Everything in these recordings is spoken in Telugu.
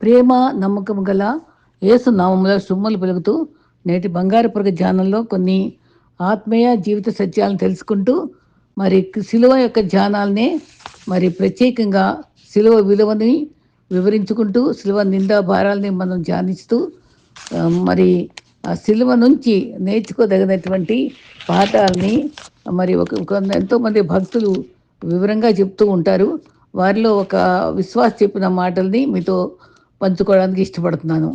ప్రేమ నమ్మకం గల యేసు నామంలో సుమ్మలు పెరుగుతూ నేటి బంగారుపురగ ధ్యానంలో కొన్ని ఆత్మీయ జీవిత సత్యాలను తెలుసుకుంటూ మరి శిలువ యొక్క ధ్యానాల్ని మరి ప్రత్యేకంగా శిలువ విలువని వివరించుకుంటూ శిలువ నిందా భారాలని మనం ధ్యానిస్తూ మరి ఆ శిలువ నుంచి నేర్చుకోదగినటువంటి పాఠాలని మరి ఒక ఒక- ఎంతోమంది భక్తులు వివరంగా చెప్తూ ఉంటారు. వారిలో ఒక విశ్వాస చెప్పిన మాటల్ని మీతో పంచుకోవడానికి ఇష్టపడుతున్నాను.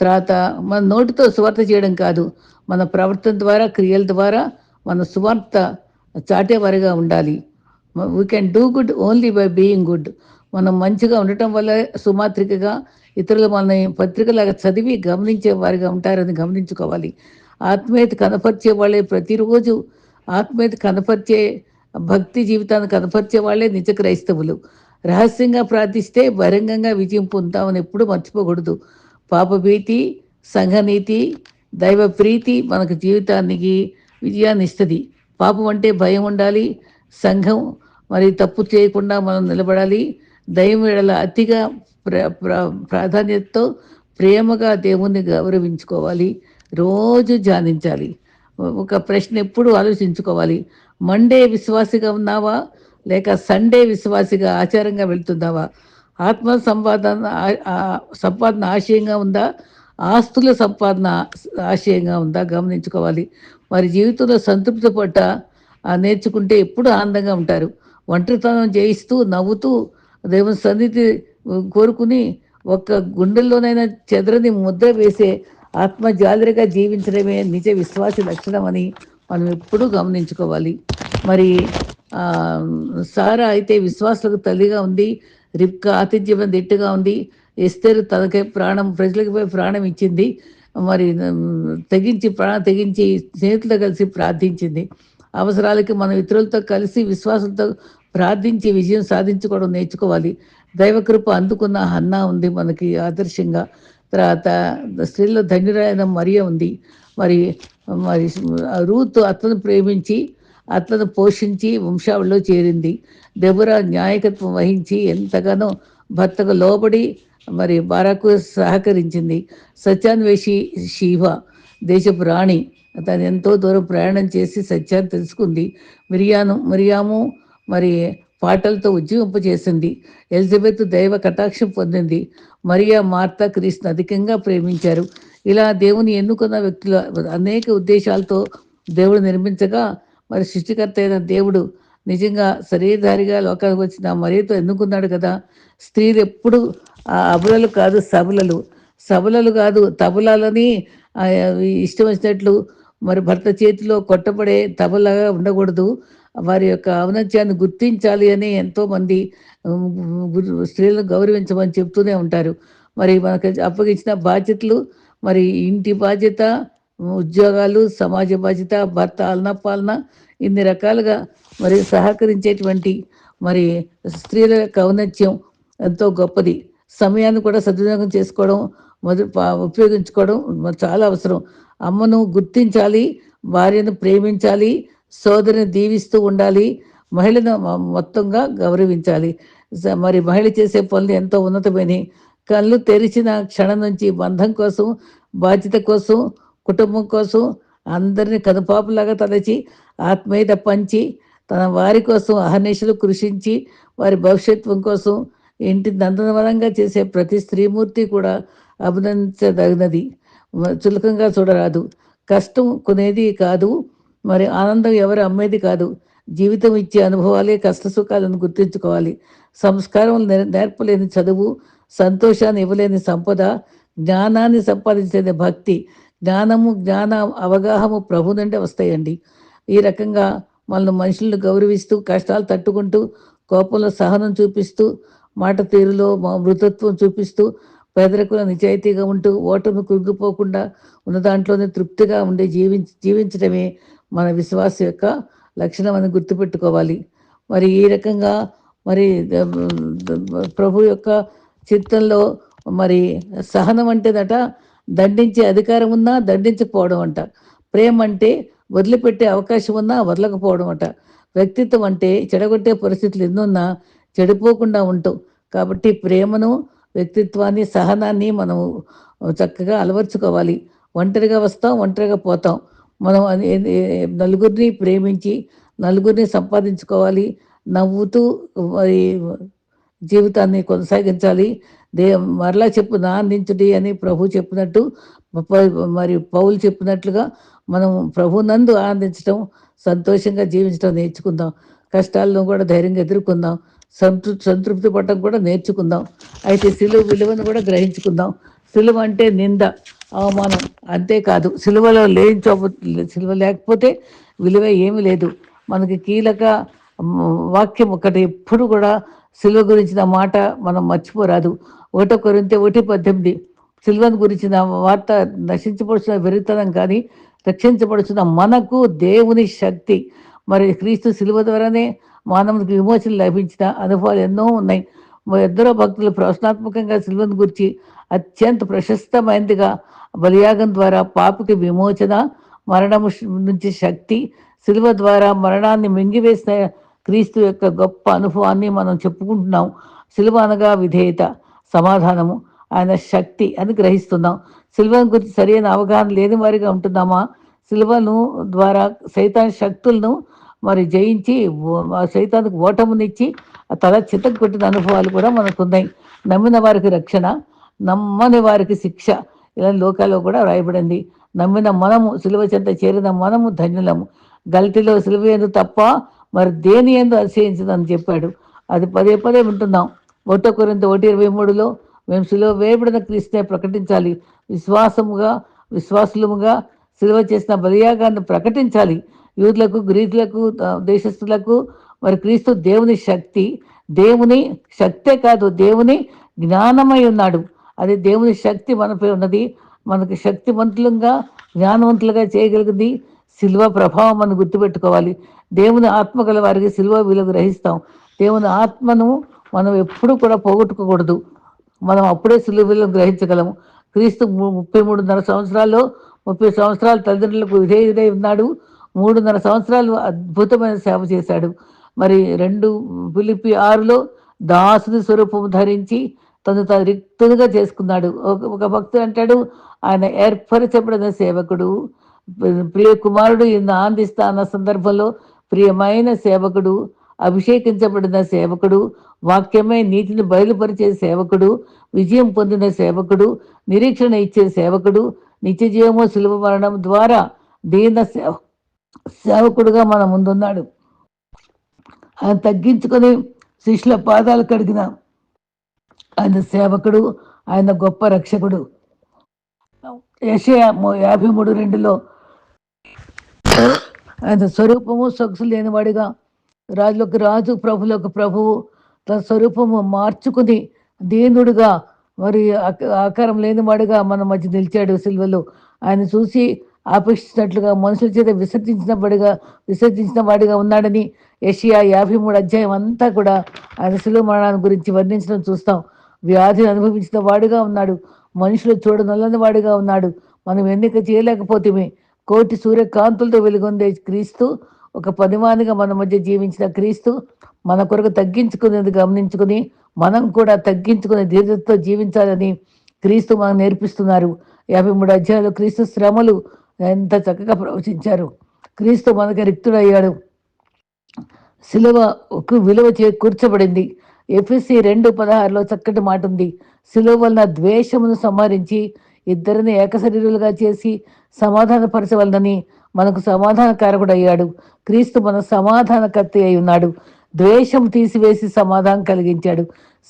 తర్వాత మన నోటితో సువార్త చేయడం కాదు మన ప్రవర్తన ద్వారా క్రియల ద్వారా మన సువార్త చాటేవారిగా ఉండాలి. We can do good only by being good మనం మంచిగా ఉండటం వల్ల సుమాత్రికగా ఇతరులు మన పత్రికలాగా చదివి గమనించే వారిగా ఉంటారని గమనించుకోవాలి. ఆత్మీయత కనపరిచే వాళ్ళే ప్రతిరోజు ఆత్మీయత కనపరిచే భక్తి జీవితాన్ని కనపరిచే వాళ్ళే నిజ క్రైస్తవులు. రహస్యంగా ప్రార్థిస్తే బహిరంగంగా విజయం పొందుతామని ఎప్పుడూ మర్చిపోకూడదు. పాపభీతి సంఘనీతి దైవ ప్రీతి మనకు జీవితానికి విజయాన్ని ఇస్తుంది. పాపం అంటే భయం ఉండాలి సంఘం మరి తప్పు చేయకుండా మనం నిలబడాలి. దైవం ఎడల అతిగా ప్ర ప్రాధాన్యతతో ప్రేమగా దేవుణ్ణి గౌరవించుకోవాలి. రోజు ధ్యానించాలి. ఒక ప్రశ్న ఎప్పుడు ఆలోచించుకోవాలి. మండే విశ్వాసిగా ఉన్నావా? లేక సండే విశ్వాసిగా ఆచారంగా వెళ్తున్నావా ఆత్మ సంపాదన సంపాదన ఆశయంగా ఉందా? ఆస్తుల సంపాదన ఆశయంగా ఉందా? గమనించుకోవాలి. వారి జీవితంలో సంతృప్తి పట్ట నేర్చుకుంటే ఎప్పుడు ఆనందంగా ఉంటారు. ఒంటరితనం జయిస్తూ నవ్వుతూ దేవుని సన్నిధి కోరుకుని ఒక్క గుండెల్లోనైనా చెదరని ముద్ర వేసే ఆత్మ జాలరిగా జీవించడమే నిజ విశ్వాస లక్షణం అని మనం ఎప్పుడూ గమనించుకోవాలి. మరి సారా అయితే విశ్వాసులకు తల్లిగా ఉంది రిప్క ఆతిథ్యం దిట్టుగా ఉంది. ఎస్తేరు తనకై ప్రాణం ప్రజలకి ప్రాణం ఇచ్చింది. మరి తెగించి ప్రాణం తెగించి స్నేహితులతో కలిసి ప్రార్థించింది. అవసరాలకి మనం ఇతరులతో కలిసి విశ్వాసంతో ప్రార్థించి విజయం సాధించుకోవడం నేర్చుకోవాలి. దైవకృప అందుకున్న హన్నా ఉంది మనకి ఆదర్శంగా. తర్వాత స్త్రీలో ధన్యురాయన మరియ ఉంది. మరి మరి రూత్ అతను ప్రేమించి అతను పోషించి వంశావళిలో చేరింది. దెబురా న్యాయకత్వం వహించి ఎంతగానో భర్తకు లోబడి మరి బారాకు సహకరించింది. సత్యాన్వేషి శివ దేశపు రాణి. తను ఎంతో దూరం ప్రయాణం చేసి సత్యాన్ని తెలుసుకుంది. మిరియాను మిరియాము మరి పాటలతో ఉజ్జీవింపజేసింది ఎలిజబెత్ దైవ కటాక్షం పొందింది. మరియా మార్తా క్రీస్తుని అధికంగా ప్రేమించారు. ఇలా దేవుని ఎన్నుకున్న వ్యక్తుల అనేక ఉద్దేశాలతో దేవుడు నిర్మించగా మరి సృష్టికర్త అయిన దేవుడు నిజంగా శరీరధారిగా లోకానికి వచ్చిన మరియతో ఎన్నుకున్నాడు కదా? స్త్రీలు ఎప్పుడు ఆ అబులలు కాదు సబలలు. సబులలు కాదు తబలాలని ఇష్టం వచ్చినట్లు మరి భర్త చేతిలో కొట్టబడే తబలాగా ఉండకూడదు. వారి యొక్క ఔన్నత్యాన్ని గుర్తించాలి అని ఎంతోమంది స్త్రీలను గౌరవించమని చెప్తూనే ఉంటారు. మరి మనకు అప్పగించిన బాధ్యతలు మరి ఇంటి బాధ్యత ఉద్యోగాలు సమాజ బాధ్యత భర్త ఆలన పాలన ఇన్ని రకాలుగా మరి సహకరించేటువంటి మరి స్త్రీల కౌనత్యం ఎంతో గొప్పది. సమయాన్ని కూడా సద్వినియోగం చేసుకోవడం మొదలు ఉపయోగించుకోవడం చాలా అవసరం. అమ్మను గుర్తించాలి భార్యను ప్రేమించాలి సోదరిని దీవిస్తూ ఉండాలి మహిళను మొత్తంగా గౌరవించాలి. స- మరి మహిళ చేసే పనులు ఎంతో ఉన్నతమైనవి కళ్ళు తెరిచిన క్షణం నుంచి బంధం కోసం బాధ్యత కోసం కుటుంబం కోసం అందరిని కనుపాపులాగా తలచి ఆత్మీయత పంచి తన వారి కోసం అహర్నిశలు కృషించి వారి భవిష్యత్వం కోసం ఇంటి నందనవనంగా చేసే ప్రతి స్త్రీమూర్తి కూడా అభినందించదగినది. చులకంగా చూడరాదు. కష్టం కొనేది కాదు మరి ఆనందం ఎవరు అమ్మేది కాదు. జీవితం ఇచ్చే అనుభవాలే కష్ట సుఖాలను గుర్తించుకోవాలి. సంస్కారం నేర్పలేని చదువు సంతోషాన్ని ఇవ్వలేని సంపద జ్ఞానాన్ని సంపాదించలేని భక్తి జ్ఞానము జ్ఞాన అవగాహము ప్రభు నుండి వస్తాయండి. ఈ రకంగా మనల్ని మనుషులను గౌరవిస్తూ కష్టాలు తట్టుకుంటూ కోపంలో సహనం చూపిస్తూ మాట తీరులో మృతత్వం చూపిస్తూ పేదరికంలో నిజాయితీగా ఉంటూ ఓటమి కృంగిపోకుండా ఉన్న దాంట్లోనే తృప్తిగా ఉండి జీవించ జీవించడమే మన విశ్వాస యొక్క లక్షణం అని గుర్తుపెట్టుకోవాలి. మరి ఈ రకంగా మరి ప్రభు యొక్క చిత్తంలో మరి సహనం అంటేదట దండించే అధికారం ఉన్నా దండించకపోవడం అంట. ప్రేమ అంటే వదిలిపెట్టే అవకాశం ఉన్నా వదలకపోవడం అంట. వ్యక్తిత్వం అంటే చెడగొట్టే పరిస్థితులు ఎన్నున్నా చెడిపోకుండా ఉంటాం. కాబట్టి ప్రేమను వ్యక్తిత్వాన్ని సహనాన్ని మనం చక్కగా అలవర్చుకోవాలి. ఒంటరిగా వస్తాం ఒంటరిగా పోతాం. మనం నలుగురిని ప్రేమించి నలుగురిని సంపాదించుకోవాలి. నవ్వుతూ మరి జీవితాన్ని కొనసాగించాలి. దే మరలా చెప్పు అందించుడి అని ప్రభు చెప్పినట్టు మరి పౌలు చెప్పినట్లుగా మనం ప్రభు నందు ఆనందించడం సంతోషంగా జీవించడం నేర్చుకుందాం. కష్టాలను కూడా ధైర్యంగా ఎదుర్కొందాం. సంతృప్తి సంతృప్తి పడటం కూడా నేర్చుకుందాం. అయితే సిలువ విలువను కూడా గ్రహించుకుందాం. సిలువ అంటే నింద అవమానం. అంతేకాదు సిలువలో లేని సిలువ లేకపోతే విలువ ఏమీ లేదు. మనకి కీలక వాక్యం ఒకటి ఎప్పుడు కూడా సిల్వ గురించిన మాట మనం మర్చిపోరాదు. ఒకటో కొరింతే ఒకటి పద్దెనిమిది. సిల్వన్ గురించిన వార్త నశించబడుచున్న విరితనం కానీ రక్షించబడుచున్న మనకు దేవుని శక్తి. మరి క్రీస్తు సిలువ ద్వారానే మానవునికి విమోచన లభించిన అనుభవాలు ఎన్నో ఉన్నాయి. ఇద్దరు భక్తులు ప్రవచనాత్మకంగా సిల్వను గురించి అత్యంత ప్రశస్తమైనదిగా బలియాగం ద్వారా పాపకి విమోచన మరణము నుంచి శక్తి సిలువ ద్వారా మరణాన్ని మింగివేసిన క్రీస్తు యొక్క గొప్ప అనుభవాన్ని మనం చెప్పుకుంటున్నాం. సిలువ అనగా విధేయత సమాధానము. ఆయన శక్తి అని గ్రహిస్తున్నాం. సిల్వను గురించి సరైన అవగాహన లేని వారిగా ఉంటున్నామా? సిల్వను ద్వారా సైతాన్ శక్తులను మరి జయించి సైతానికి ఓటమునిచ్చి తల చితకు కొట్టిన అనుభవాలు కూడా మనకున్నాయి. నమ్మిన వారికి రక్షణ నమ్మని వారికి శిక్ష ఇలా లోకాల్లో కూడా వ్రాయబడింది. నమ్మిన మనము సిలువ చెంత చేరిన మనము ధన్యులము. గల్టీలో సిలువ ఎందు తప్ప మరి దేని ఎందు అతిశయించదని చెప్పాడు. అది పదే పదే వింటున్నాం. ఒకటో కొరింత ఒకటి ఇరవై మూడులో మేము సిలువ వేయబడిన క్రీస్తునే ప్రకటించాలి. విశ్వాసముగా విశ్వాసులముగా సిలువ చేసిన బలియాగాన్ని ప్రకటించాలి. యూదులకు గ్రీకులకు దేశస్తులకు మరి క్రీస్తు దేవుని శక్తి దేవుని శక్తే కాదు దేవుని జ్ఞానమై ఉన్నాడు. అది దేవుని శక్తి మనపై ఉన్నది. మనకు శక్తివంతులుగా జ్ఞానవంతులుగా చేయగలిగింది శిల్వ ప్రభావం మనం గుర్తుపెట్టుకోవాలి. దేవుని ఆత్మ గల వారికి శిల్వ విలువ గ్రహిస్తాం. దేవుని ఆత్మను మనం ఎప్పుడూ కూడా పోగొట్టుకోకూడదు. మనం అప్పుడే శిలువ విలువ గ్రహించగలము క్రీస్తు ముప్పై మూడున్నర సంవత్సరాల్లో ముప్పై సంవత్సరాలు తల్లిదండ్రులకు విధేయుడై ఉన్నాడు. మూడున్నర సంవత్సరాలు అద్భుతమైన సేవ చేశాడు. మరి రెండు పిలిపి ఆరులో దాసుని స్వరూపం ధరించి తను తను రిక్తునిగా చేసుకున్నాడు. ఒక భక్తుడు అంటాడు ఆయన ఏర్పరచబడిన సేవకుడు. ప్రియ కుమారుడు ఈయన ఆనందిస్తా సందర్భంలో ప్రియమైన సేవకుడు అభిషేకించబడిన సేవకుడు వాక్యమే నీతిని బయలుపరిచే సేవకుడు విజయం పొందిన సేవకుడు నిరీక్షణ ఇచ్చే సేవకుడు నిత్య జీవము సులభ మరణం ద్వారా దీన సేవ సేవకుడుగా మన ముందున్నాడు. ఆయన తగ్గించుకొని శిష్యుల పాదాలు కడిగిన ఆయన సేవకుడు ఆయన గొప్ప రక్షకుడు. యశయ యాభై మూడు రెండులో ఆయన స్వరూపము సొగసు లేనివాడిగా. రాజులకు రాజు ప్రభులకు ప్రభువు. తన స్వరూపము మార్చుకుని దీనుడుగా మరి ఆకారం లేనివాడిగా మన మధ్య నిలిచాడు సిల్వలో. ఆయన చూసి ఆపేక్షించినట్లుగా మనుషుల చేత విసర్జించిన బడిగా విసర్జించిన వాడిగా ఉన్నాడని ఏషియా యాభై మూడు అధ్యాయం అంతా కూడా ఆయన శిలువ మరణాన్ని గురించి వర్ణించడం చూస్తాం. వ్యాధిని అనుభవించిన వాడిగా ఉన్నాడు. మనుషులు చూడనల్లని వాడిగా ఉన్నాడు. మనం ఎన్నిక చేయలేకపోతే కోటి సూర్యకాంతులతో వెలుగొందే క్రీస్తు ఒక పదివానిగా మన మధ్య జీవించిన క్రీస్తు మన కొరకు తగ్గించుకునేది గమనించుకుని మనం కూడా తగ్గించుకునే దీర్ఘతో జీవించాలని క్రీస్తు మనకు నేర్పిస్తున్నారు. యాభై మూడు అధ్యాయులు క్రీస్తు శ్రమలు ఎంత చక్కగా ప్రవచించారు. క్రీస్తు మనకి రిక్తుడయ్యాడు. శిలువ ఒక విలువ చేకూర్చబడింది ఎఫ్ఎస్సి రెండు పదహారులో చక్కటి మాట ఉంది శిలువ వలన ద్వేషమును సంహరించి ఇద్దరిని ఏకశరీరులుగా చేసి సమాధానపరచవలనని మనకు సమాధానకారకుడు అయ్యాడు. క్రీస్తు మన సమాధానకర్త అయి ఉన్నాడు. ద్వేషం తీసివేసి సమాధానం కలిగించాడు.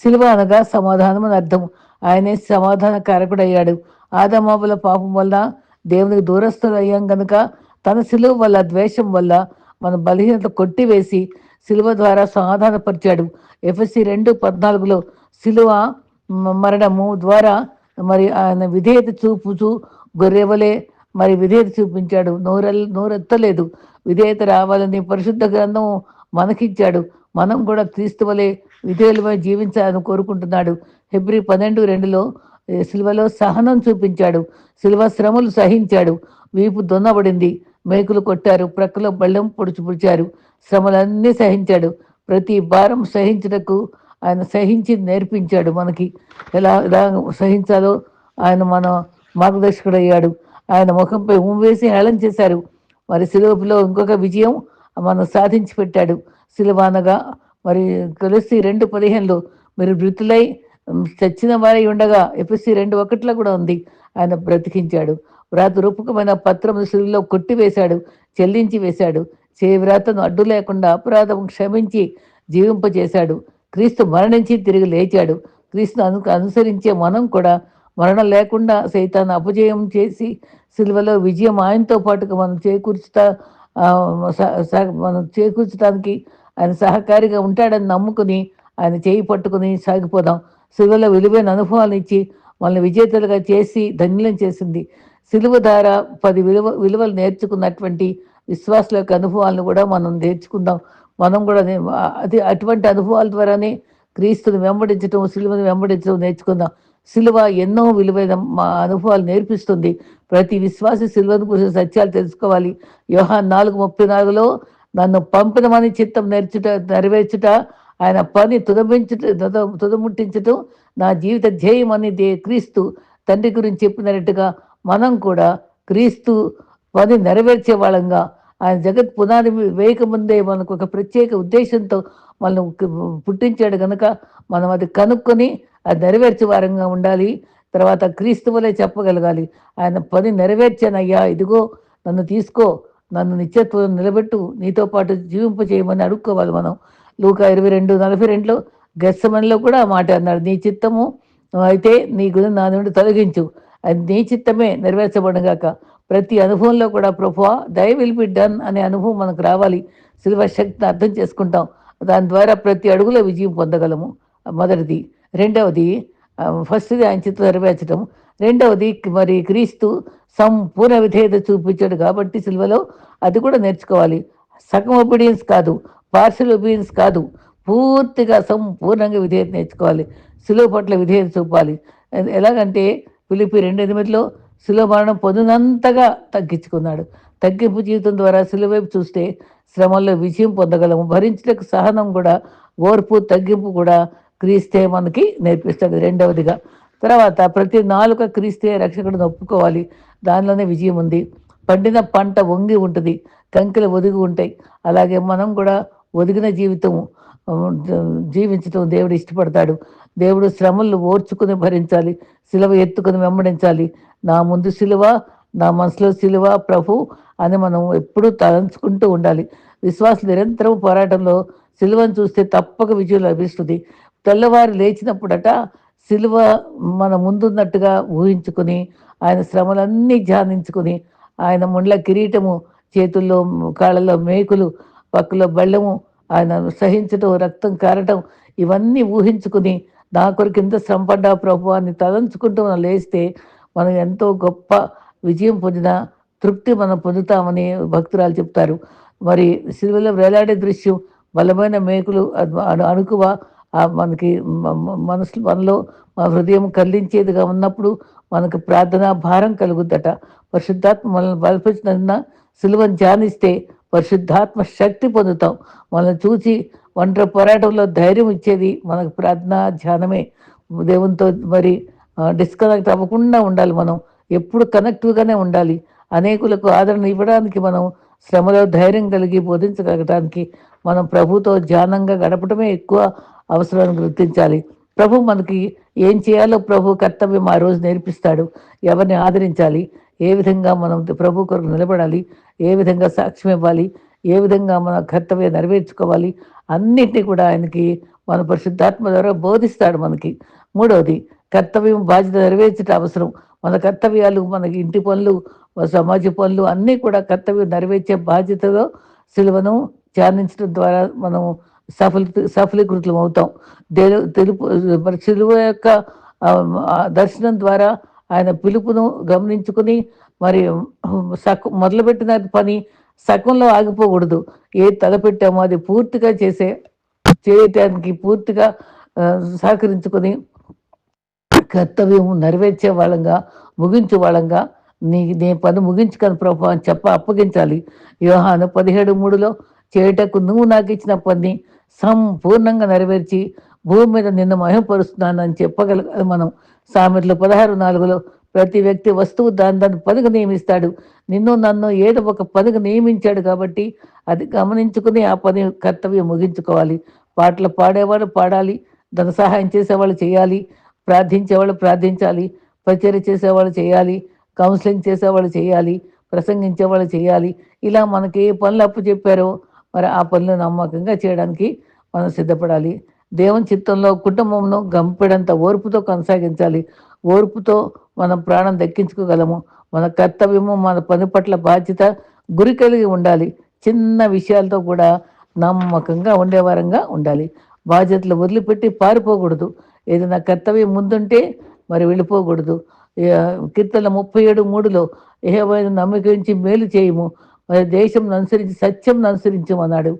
శిలువ అనగా సమాధానం అని అర్థం. ఆయనే సమాధానకారకుడు అయ్యాడు. ఆదమాబుల పాపం వల్ల దేవునికి దూరస్తులు అయ్యాం కనుక తన సిలువ వల్ల ద్వేషం వల్ల మన బలహీనత కొట్టివేసి సిలువ ద్వారా సమాధానపరిచాడు. ఎఫ్ఎస్సి రెండు పద్నాలుగులో సిలువ మరణము ద్వారా మరి ఆయన విధేయత చూపుచూ గొర్రెవలే మరి విధేయత చూపించాడు. నోరెల్ నోరెత్తలేదు. విధేయత రావాలని పరిశుద్ధ గ్రంథం మనకిచ్చాడు. మనం కూడా క్రీస్తు వలె విధేయులమై జీవించాలని కోరుకుంటున్నాడు. ఫిబ్రి పన్నెండు రెండులో సిల్వలో సహనం చూపించాడు. సిల్వ శ్రమలు సహించాడు. వీపు దొన్నబడింది. మేకులు కొట్టారు. ప్రక్కలో బళ్ళెం పొడుచుపుడిచారు. శ్రమలన్నీ సహించాడు. ప్రతి భారం సహించటకు ఆయన సహించి నేర్పించాడు మనకి. ఎలా ఎలా సహించాలో ఆయన మన మార్గదర్శకుడు అయ్యాడు ఆయన ముఖంపై ఉమ్మేసి హేళన చేశారు. మరి సిలువలో ఇంకొక విజయం మనం సాధించి పెట్టాడు. సిలువ మరి కలిసి రెండు పదిహేనులో మీరు మృతులై చచ్చిన వారి ఉండగా ఎపిసి రెండు ఒకటిలో కూడా ఉంది. ఆయన బ్రతికించాడు. వ్రాత రూపకమైన పత్రం సిలువలో కొట్టివేశాడు చెల్లించి వేశాడు. చేవ్రాతను అడ్డు లేకుండా అపరాధం క్షమించి జీవింపజేశాడు. క్రీస్తు మరణించి తిరిగి లేచాడు. క్రీస్తును అను అనుసరించే మనం కూడా మరణం లేకుండా సైతాన్ని అపజయం చేసి సిల్వలో విజయం ఆయనతో పాటుగా మనం చేకూర్చుతా మనం చేకూర్చడానికి ఆయన సహకారిగా ఉంటాడని నమ్ముకుని ఆయన చేయి పట్టుకుని సాగిపోదాం. సిలువలో విలువైన అనుభవాలు ఇచ్చి మనల్ని విజేతలుగా చేసి ధన్యులం చేసింది. సిలువ ద్వారా పది విలువ విలువలు నేర్చుకున్నటువంటి విశ్వాసుల యొక్క అనుభవాలను కూడా మనం నేర్చుకుందాం. మనం కూడా అది అటువంటి అనుభవాల ద్వారానే క్రీస్తుని వెంబడించడం సిలువను వెంబడించడం నేర్చుకుందాం. సిలువ ఎన్నో విలువైన మా అనుభవాలు నేర్పిస్తుంది. ప్రతి విశ్వాసి సిలువను గురించి సత్యాలు తెలుసుకోవాలి. యోహాన్ నాలుగు ముప్పై నాలుగులో నన్ను పంపినమని చిత్తం నేర్చుట నెరవేర్చుట ఆయన పని తుదమించుట తుదముట్టించటం నా జీవిత ధ్యేయం అనేది క్రీస్తు తండ్రి గురించి చెప్పినట్టుగా మనం కూడా క్రీస్తు పని నెరవేర్చే వాళ్ళంగా ఆయన జగత్ పునాది వేయకముందే మనకు ఒక ప్రత్యేక ఉద్దేశంతో మనం పుట్టించాడు కనుక మనం అది కనుక్కొని అది నెరవేర్చే వారంగా ఉండాలి. తర్వాత క్రీస్తు వలె చెప్పగలగాలి. ఆయన పని నెరవేర్చానయ్యా ఇదిగో నన్ను తీసుకో నన్ను నిత్యత్వం నిలబెట్టు నీతో పాటు జీవింప చేయమని అడుక్కోవాలి మనం. లూక ఇరవై రెండు నలభై రెండులో గెస్సమనిలో కూడా మాట అన్నాడు. నీ చిత్తము అయితే నీ గురించి నా నుండి తొలగించు. అది నీ చిత్తమే నెరవేర్చబడగాక ప్రతి అనుభవంలో కూడా ప్రభువా దయ విల్ బి డన్ అనే అనుభవం మనకు రావాలి. శిల్వ శక్తిని అర్థం చేసుకుంటాం. దాని ద్వారా ప్రతి అడుగులో విజయం పొందగలము. మొదటిది. రెండవది ఫస్ట్ది ఆయన చిత్తం నెరవేర్చడం రెండవది మరి క్రీస్తు సంపూర్ణ విధేయత చూపించాడు కాబట్టి సిల్వలో అది కూడా నేర్చుకోవాలి. సగం ఒబీడియన్స్ కాదు పార్షల్ ఒబీడియన్స్ కాదు. పూర్తిగా సంపూర్ణంగా విధేయత నేర్చుకోవాలి. సిలువ పట్ల విధేయత చూపాలి. ఎలాగంటే పిలిపి రెండు ఎనిమిదిలో శిలువ మరణం పొందినంతగా తగ్గించుకున్నాడు. తగ్గింపు జీవితం ద్వారా శిలువైపు చూస్తే శ్రమల్లో విజయం పొందగలము. భరించడానికి సహనం కూడా ఓర్పు తగ్గింపు కూడా క్రీస్తే మనకి నేర్పిస్తాడు రెండవదిగా. తర్వాత ప్రతి నాలుక క్రీస్తే రక్షకుడిని ఒప్పుకోవాలి. దానిలోనే విజయం ఉంది. పండిన పంట వంగి ఉంటుంది. కంకెలు ఒదిగి ఉంటాయి. అలాగే మనం కూడా ఒదిగిన జీవితము జీవించడం దేవుడు ఇష్టపడతాడు. దేవుడు శ్రమలు ఓర్చుకుని భరించాలి సిలువ ఎత్తుకుని వెంబడించాలి. నా ముందు సిలువ నా మనసులో సిలువ ప్రభు అని మనం ఎప్పుడూ తలంచుకుంటూ ఉండాలి. విశ్వాసం నిరంతరం పోరాటంలో సిలువను చూస్తే తప్పక విజయం లభిస్తుంది. తెల్లవారు లేచినప్పుడట సిలువ మన ముందున్నట్టుగా ఊహించుకుని ఆయన శ్రమలన్నీ ధ్యానించుకుని ఆయన ముండ్ల కిరీటము చేతుల్లో కాళ్ళలో మేకులు పక్కలో బళ్ళము ఆయన సహించటం రక్తం కారటం ఇవన్నీ ఊహించుకుని నా కొరకు ఎంత శ్రమపడ్డా ప్రభు అని తలంచుకుంటూ మనం లేస్తే మనం ఎంతో గొప్ప విజయం పొందిన తృప్తి మనం పొందుతామని భక్తురాలు చెప్తారు. మరి సిలువలో వేలాడే దృశ్యం బలమైన మేకులు అణుకువ మనకి మనసు మనలో మన హృదయం కల్లించేదిగా ఉన్నప్పుడు మనకు ప్రార్థన భారం కలుగుద్దట. పరిశుద్ధాత్మ మనల్ని బలపరిచిన సిలువను ధ్యానిస్తే పరిశుద్ధాత్మ శక్తి పొందుతాం. మనల్ని చూసి ఒంటరి పోరాటంలో ధైర్యం ఇచ్చేది మనకు ప్రార్థన ధ్యానమే. దేవునితో మరి డిస్కనెక్ట్ అవ్వకుండా ఉండాలి మనం. ఎప్పుడు కనెక్టివ్గానే ఉండాలి. అనేకులకు ఆదరణ ఇవ్వడానికి మనం శ్రమలో ధైర్యం కలిగి బోధించగలగడానికి మనం ప్రభుతో ధ్యానంగా గడపడమే ఎక్కువ అవసరాన్ని గుర్తించాలి. ప్రభు మనకి ఏం చేయాలో ప్రభు కర్తవ్యం ఆ రోజు నేర్పిస్తాడు. ఎవరిని ఆదరించాలి? ఏ విధంగా మనం ప్రభు కొరకు నిలబడాలి ఏ విధంగా సాక్ష్యం ఇవ్వాలి ఏ విధంగా మన కర్తవ్యం నెరవేర్చుకోవాలి అన్నింటినీ కూడా ఆయనకి మన పరిశుద్ధాత్మ ద్వారా బోధిస్తాడు మనకి. మూడవది కర్తవ్యం బాధ్యత నెరవేర్చట అవసరం. మన కర్తవ్యాలు మనకి ఇంటి పనులు సమాజ పనులు అన్నీ కూడా కర్తవ్యం నెరవేర్చే బాధ్యతలో సిలువను ధ్యానించడం ద్వారా మనం సఫలి సఫలీకృతం అవుతాం. తెలుపు సిలువ యొక్క దర్శనం ద్వారా ఆయన పిలుపును గమనించుకుని మరి సగ మొదలుపెట్టిన పని సగంలో ఆగిపోకూడదు. ఏ తలపెట్టామో అది పూర్తిగా చేసే చేయటానికి పూర్తిగా సహకరించుకొని కర్తవ్యం నెరవేర్చే వాళ్ళంగా ముగించే వాళ్ళంగా నీ నీ పని ముగించుకొని ప్రభు అని చెప్ప అప్పగించాలి. వ్యూహాను పదిహేడు మూడులో చేయటకు నువ్వు నాకు ఇచ్చిన పని సంపూర్ణంగా నెరవేర్చి భూమి మీద నిన్ను అని చెప్పగల మనం. సామెతలు పదహారు నాలుగులో ప్రతి వ్యక్తి వస్తువు దాని దాని పదుగు నియమిస్తాడు. నిన్ను నన్ను ఏదో ఒక పనిగా నియమించాడు కాబట్టి అది గమనించుకుని ఆ పని కర్తవ్యం ముగించుకోవాలి. పాటలు పాడేవాళ్ళు పాడాలి ధన సహాయం చేసేవాళ్ళు చేయాలి ప్రార్థించేవాళ్ళు ప్రార్థించాలి పరిచర్య చేసేవాళ్ళు చేయాలి కౌన్సిలింగ్ చేసేవాళ్ళు చేయాలి ప్రసంగించేవాళ్ళు చేయాలి. ఇలా మనకి ఏ పనులు అప్పు చెప్పారో మరి ఆ పనులు నమ్మకంగా చేయడానికి మనం సిద్ధపడాలి. దేవుని చిత్తంలో కుటుంబంను గంపెడంత ఓర్పుతో కొనసాగించాలి. ఓర్పుతో మనం ప్రాణం దక్కించుకోగలము. మన కర్తవ్యము మన పని పట్ల బాధ్యత గురి కలిగి ఉండాలి. చిన్న విషయాలతో కూడా నమ్మకంగా ఉండేవారంగా ఉండాలి. బాధ్యతలు వదిలిపెట్టి పారిపోకూడదు. ఏదైనా కర్తవ్యం ముందుంటే మరి వెళ్ళిపోకూడదు. కీర్తన ముప్పై ఏడు మూడులో ఏవైనా నమ్మకించి మేలు చేయము. మరి దేశం అనుసరించి సత్యం అనుసరించమన్నాడు.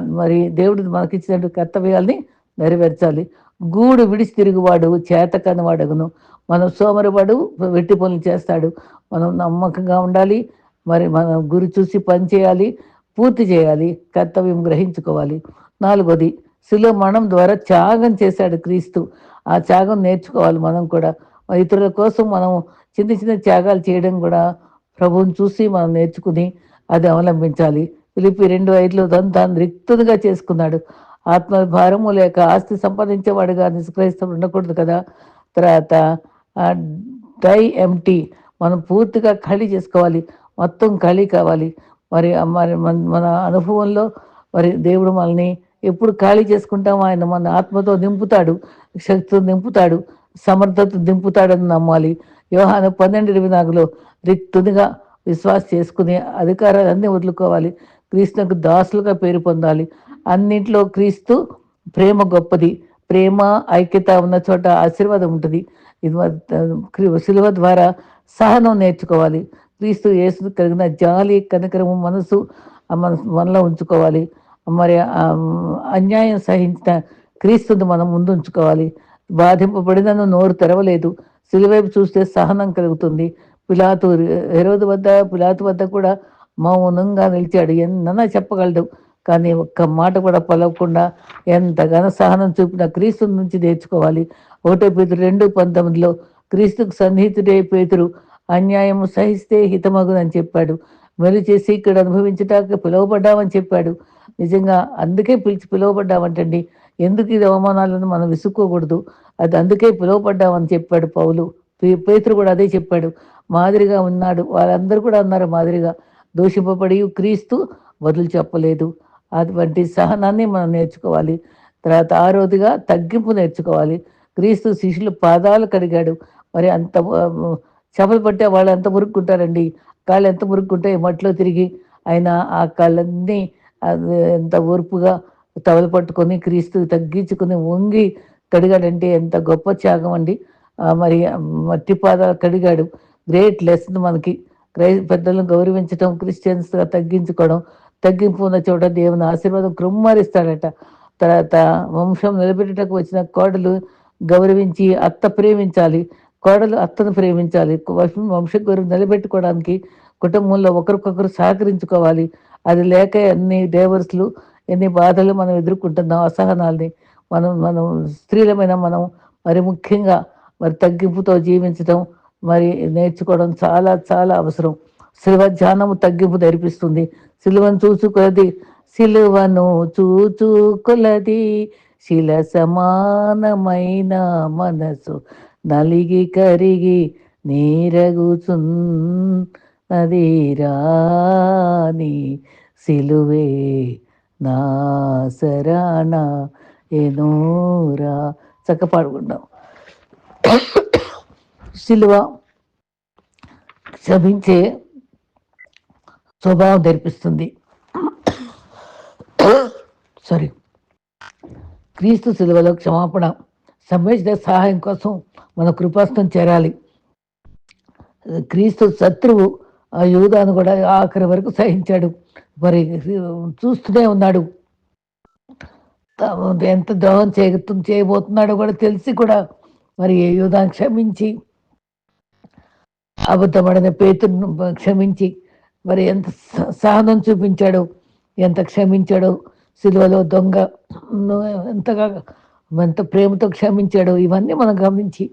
మరి దేవుడు మనకిచ్చినటువంటి కర్తవ్యాల్ని నెరవేర్చాలి. గూడు విడిచి తిరుగువాడు చేతకని వాడగును. మనం సోమరివాడు వెట్టి పనులు చేస్తాడు. మనం నమ్మకంగా ఉండాలి. మరి మనం గురి చూసి పని చేయాలి. పూర్తి చేయాలి. కర్తవ్యం గ్రహించుకోవాలి. నాలుగోది శిలో మరణం ద్వారా త్యాగం చేశాడు క్రీస్తు. ఆ త్యాగం నేర్చుకోవాలి మనం కూడా. ఇతరుల కోసం మనం చిన్న చిన్న త్యాగాలు చేయడం కూడా ప్రభువుని చూసి మనం నేర్చుకుని అది అవలంబించాలి. పిలిపి రెండు ఐదులో దాన్ని తాను రిక్తునిగా చేసుకున్నాడు. ఆత్మ భారము లేక ఆస్తి సంపాదించేవాడుగా నిష్క్రయిస్తూ ఉండకూడదు కదా? తర్వాత డై ఎంటీ. మనం పూర్తిగా ఖాళీ చేసుకోవాలి. మొత్తం ఖాళీ కావాలి. మరి మరి మన అనుభవంలో మరి దేవుడు మనల్ని ఎప్పుడు ఖాళీ చేసుకుంటాం ఆయన మన ఆత్మతో నింపుతాడు. శక్తితో నింపుతాడు. సమర్థత దింపుతాడని నమ్మాలి. వ్యవహారం పన్నెండు ఇరవై నాలుగులో రిక్తునిగా విశ్వాస చేసుకుని అధికారాలన్నీ వదులుకోవాలి. క్రీస్తుకు దాసులుగా పేరు పొందాలి. అన్నింటిలో క్రీస్తు ప్రేమ గొప్పది. ప్రేమ ఐక్యత ఉన్న చోట ఆశీర్వాదం ఉంటుంది. ఇది శిలువ ద్వారా సహనం నేర్చుకోవాలి. క్రీస్తు యేసు కలిగిన జాలి కనకరము మనసు మన మనలో ఉంచుకోవాలి. మరి అన్యాయం సహించిన క్రీస్తుని మనం ముందు ఉంచుకోవాలి బాధింపబడినను నోరు తెరవలేదు. సిలువైపు చూస్తే సహనం కలుగుతుంది. పిలాతు హెరోదు వద్ద పిలాతు వద్ద కూడా మౌనంగా నిలిచాడు ఎన్న చెప్పగలడు. కానీ ఒక్క మాట కూడా పలవకుండా ఎంతగానో సహనం చూపిన క్రీస్తు నుంచి నేర్చుకోవాలి. ఒకటో పేతురు రెండు పంతొమ్మిదిలో క్రీస్తుకు సన్నిహితుడే పేతురు అన్యాయం సహిస్తే హితమగునని చెప్పాడు. మెరు చేసి ఇక్కడ అనుభవించటానికి పిలువబడ్డామని చెప్పాడు. నిజంగా అందుకే పిలిచి పిలువబడ్డామంటండి. ఎందుకు ఇది అవమానాలను మనం విసుక్కోకూడదు? అది అందుకే పిలువబడ్డామని చెప్పాడు పౌలు. పేతురు కూడా అదే చెప్పాడు. మాదిరిగా ఉన్నాడు. వాళ్ళందరూ కూడా అన్నారు మాదిరిగా. దూషింపబడి క్రీస్తు వదులు చెప్పలేదు. అటువంటి సహనాన్ని మనం నేర్చుకోవాలి. తర్వాత ఆరోదిగా తగ్గింపు నేర్చుకోవాలి. క్రీస్తు శిష్యులు పాదాలు కడిగాడు. మరి అంత చేపలు పట్టే వాళ్ళు ఎంత మురుక్కుంటారండి? కాళ్ళు ఎంత మురుక్కుంటే మట్లో తిరిగి ఆయన ఆ కాళ్ళన్నీ ఎంత ఓర్పుగా తవలు పట్టుకొని క్రీస్తు తగ్గించుకుని వంగి కడిగాడంటే ఎంత గొప్ప త్యాగం అండి మరి మట్టి పాదాలు కడిగాడు. గ్రేట్ లెసన్ మనకి. క్రై పెద్దలను గౌరవించడం క్రిస్టియన్స్గా తగ్గించుకోవడం తగ్గింపు ఉన్న చోట దేవుని ఆశీర్వాదం కృమ్మరిస్తాడట తర్వాత వంశం నిలబెట్టడానికి వచ్చిన కోడలు గౌరవించి అత్త ప్రేమించాలి కోడలు అత్తను ప్రేమించాలి వంశ గౌరవం నిలబెట్టుకోవడానికి కుటుంబంలో ఒకరికొకరు సహకరించుకోవాలి. అది లేక ఎన్ని డైవర్స్లు ఎన్ని బాధలు మనం ఎదుర్కొంటున్నాం అసహనాల్ని మనం మనం స్త్రీలమైన మనం మరి ముఖ్యంగా మరి తగ్గింపుతో జీవించడం మరి నేర్చుకోవడం చాలా చాలా అవసరం. శిలువ ధ్యానము తగ్గింపు నేర్పిస్తుంది. శిలువను చూసుకున్నది శిలువను చూచుకులది శిల సమానమైన మనసు నలిగి కరిగి నీరగుచున్నది రాని సిలువే నాసరాణ ఎనోరా చక్క పాడుకుంటాం శిలువ క్షమించే స్వభావం తెరిపిస్తుంది సారీ క్రీస్తు సిలువలో క్షమాపణ సంబంధించిన సహాయం కోసం మన కృపాస్తం చేరాలి. క్రీస్తు శత్రువు ఆ యూదాను కూడా ఆఖరి వరకు సహించాడు. మరి చూస్తూనే ఉన్నాడు. ఎంత ద్రోహం చే చేయబోతున్నాడో కూడా తెలిసి కూడా మరి యూదాన్ని క్షమించి అబద్ధపడిన పేతును క్షమించి మరి ఎంత సహనం చూపించాడో ఎంత క్షమించాడో సిలువలో దొంగ ఎంతగా ఎంత ప్రేమతో క్షమించాడో ఇవన్నీ మనం గమనించి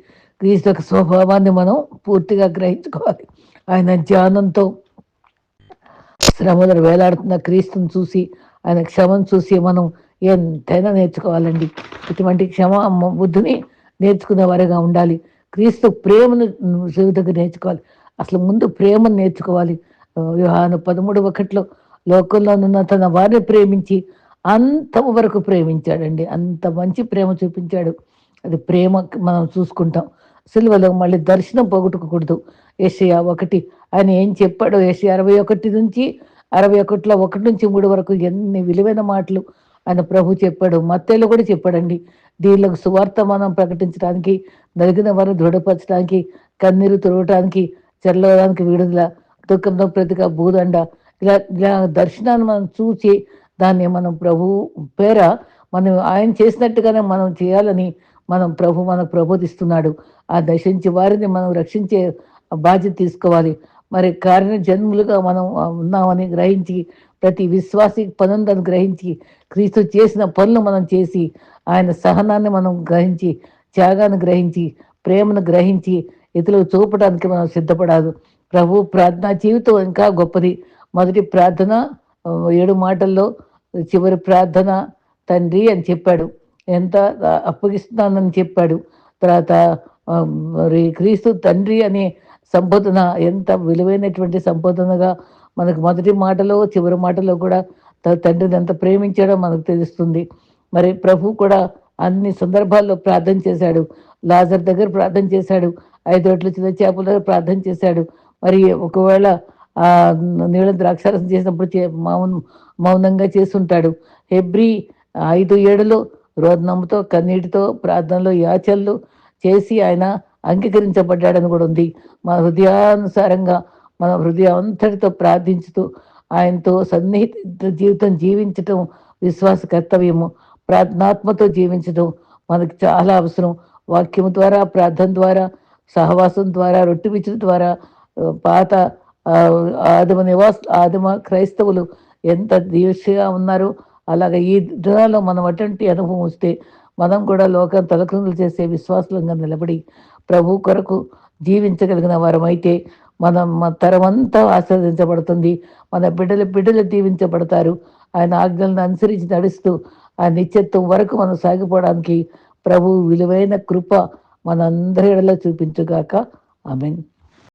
క్రీస్తు యొక్క స్వభావాన్ని మనం పూర్తిగా గ్రహించుకోవాలి. ఆయన ధ్యానంతో శ్రమలు వేలాడుతున్న క్రీస్తుని చూసి ఆయన క్షమను చూసి మనం ఎంతైనా నేర్చుకోవాలండి. ఇటువంటి క్షమ బుద్ధిని నేర్చుకునే వారిగా ఉండాలి. క్రీస్తు ప్రేమను దగ్గర నేర్చుకోవాలి. అసలు ముందు ప్రేమను నేర్చుకోవాలి. వివాహాన్ని పదమూడు ఒకటిలో లోకంలో ఉన్న తన వారిని ప్రేమించి అంత వరకు ప్రేమించాడండి. అంత మంచి ప్రేమ చూపించాడు. అది ప్రేమ మనం చూసుకుంటాం. సిల్వలో మళ్ళీ దర్శనం పోగొట్టుకోకూడదు. ఏషియా ఒకటి ఆయన ఏం చెప్పాడో ఏషియా అరవై ఒకటి నుంచి అరవై ఒకటిలో ఒకటి నుంచి మూడు వరకు ఎన్ని విలువైన మాటలు ఆయన ప్రభు చెప్పాడు. మత్తేలో కూడా చెప్పాడండి. దీనిలో సువార్త మనం ప్రకటించడానికి నలిగిన వారిని దృఢపరచడానికి కన్నీరు తుడవటానికి చెరలవడానికి విడుదల దుఃఖంతో ప్రతిగా భూదండ. ఇలా ఇలా దర్శనాన్ని మనం చూసి దాన్ని మనం ప్రభు పేర మనం ఆయన చేసినట్టుగానే మనం చేయాలని మనం ప్రభు మనకు ప్రబోధిస్తున్నాడు. ఆ దర్శించి వారిని మనం రక్షించే బాధ్యత తీసుకోవాలి. మరి కారణ జన్ములుగా మనం ఉన్నామని గ్రహించి ప్రతి విశ్వాసి పనులను గ్రహించి క్రీస్తు చేసిన పనులు మనం చేసి ఆయన సహనాన్ని మనం గ్రహించి త్యాగాన్ని గ్రహించి ప్రేమను గ్రహించి ఇతరులకు చూపడానికి మనం సిద్ధపడాలి. ప్రభు ప్రార్థన జీవితం ఇంకా గొప్పది. మొదటి ప్రార్థన ఏడు మాటల్లో చివరి ప్రార్థన తండ్రి అని చెప్పాడు. ఎంత అప్పగిస్తున్నానని చెప్పాడు. తర్వాత మరి క్రీస్తు తండ్రి అనే సంబోధన ఎంత విలువైనటువంటి సంబోధనగా మనకు మొదటి మాటలో చివరి మాటలో కూడా తండ్రిని ఎంత ప్రేమించాడో మనకు తెలుస్తుంది. మరి ప్రభు కూడా అన్ని సందర్భాల్లో ప్రార్థన చేశాడు. లాజర్ దగ్గర ప్రార్థన చేశాడు. ఐదు రోడ్ల చిన్న చేపల దగ్గర ప్రార్థన చేశాడు. మరి ఒకవేళ ఆ నీళ్ళ ద్రాక్షారసం చేసినప్పుడు మౌన మౌనంగా చేస్తుంటాడు. ఎబ్రి ఐదు ఏడులో రోదనంతో కన్నీటితో ప్రార్థనలో యాచనలు చేసి ఆయన అంగీకరించబడ్డాడని కూడా ఉంది. మన హృదయానుసారంగా మన హృదయం అంతటితో ప్రార్థించుతూ ఆయనతో సన్నిహిత జీవితం జీవించటం విశ్వాస కర్తవ్యము. ప్రార్థనాత్మతో జీవించడం మనకు చాలా అవసరం. వాక్యం ద్వారా ప్రార్థన ద్వారా సహవాసం ద్వారా రొట్టె విచ్చిన ద్వారా పాత ఆదిమ నివాస ఆదిమ క్రైస్తవులు ఎంత దీక్షగా ఉన్నారో అలాగే ఈ దినాల్లో మనం అటువంటి అనుభవం వస్తే మనం కూడా లోకం తలక్రందులు చేసే విశ్వాసంగా నిలబడి ప్రభు కొరకు జీవించగలిగిన వారమైతే మనం తరమంతా ఆస్వాదించబడుతుంది మన బిడ్డలు బిడ్డలు దీవించబడతారు ఆయన ఆజ్ఞలను అనుసరించి నడుస్తూ ఆ నిత్యత్వం వరకు మనం సాగిపోవడానికి ప్రభు విలువైన కృప మనందరిలో చూపించుగాక. I mean